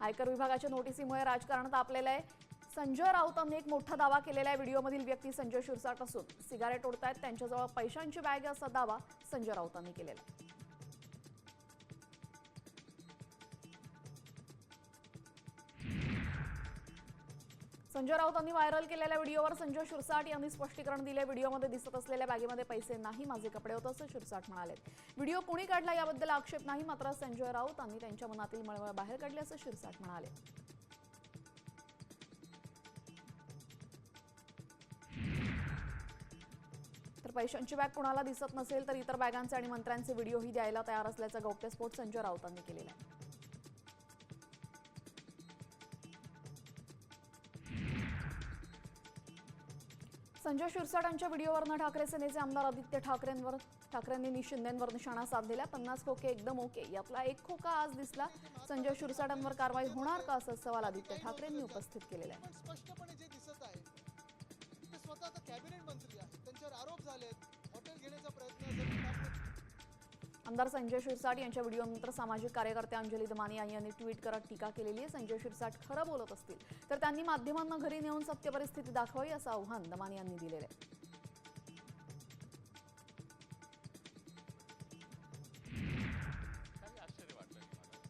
आयकर विभागाच्या नोटिसीमुळे राजकारण तापलेलं आहे. संजय राऊतांनी एक मोठा दावा केलेला आहे व्हिडिओमधील व्यक्ती संजय शिरसाट असून. सिगारेट ओढतायत त्यांच्याजवळ पैशांची बॅग आहे असा दावा संजय राऊतांनी केलेला आहे. संजय राऊतांनी व्हायरल केलेल्या व्हिडिओवर संजय शिरसाट यांनी स्पष्टीकरण दिले. व्हिडिओमध्ये दिसत असलेल्या बॅगेमध्ये पैसे नाही माझे कपडे होते असं शिरसाट म्हणाले. व्हिडिओ कुणी काढला याबद्दल आक्षेप नाही मात्र संजय राऊतांनी त्यांच्या मनातील मळमळ बाहेर काढली असं शिरसाट म्हणाले. तर पैशांची बॅग कुणाला दिसत नसेल तर इतर बॅगांचे आणि मंत्र्यांचे व्हिडिओही द्यायला तयार असल्याचा गौप्यस्फोट संजय राऊतांनी केलेला आहे. संजय शिरसाट यांच्या व्हिडिओवरनं ठाकरे सेनेचे आमदार आदित्य ठाकरेंवर ठाकरेंनी शिंदेंवर निशाणा साधलेला पन्नास खोके एकदम ओके. यातला एक खोका आज दिसला. संजय शिरसाटांवर कारवाई होणार का? असा सवाल आदित्य ठाकरेंनी उपस्थित केलेला आहे आमदार संजय शिरसाट यांच्या व्हिडिओनंतर सामाजिक कार्यकर्त्या अंजली दमानिया यांनी ट्विट करत टीका केलेली आहे. संजय शिरसाट खरं बोलत असतील तर त्यांनी माध्यमांना घरी नेऊन सत्य परिस्थिती दाखवावी असं आव्हान दमानी यांनी दिलेलं आहे.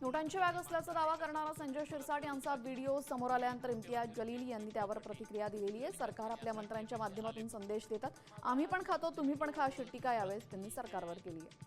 नोटांची बॅग असल्याचा दावा करणारा संजय शिरसाट यांचा व्हिडिओ समोर आल्यानंतर इम्तियाज जलील यांनी त्यावर प्रतिक्रिया दिलेली आहे. सरकार आपल्या मंत्र्यांच्या माध्यमातून संदेश देतात. आम्ही पण खातो तुम्ही पण खा अशी टीका यावेळेस त्यांनी सरकारवर केली आहे.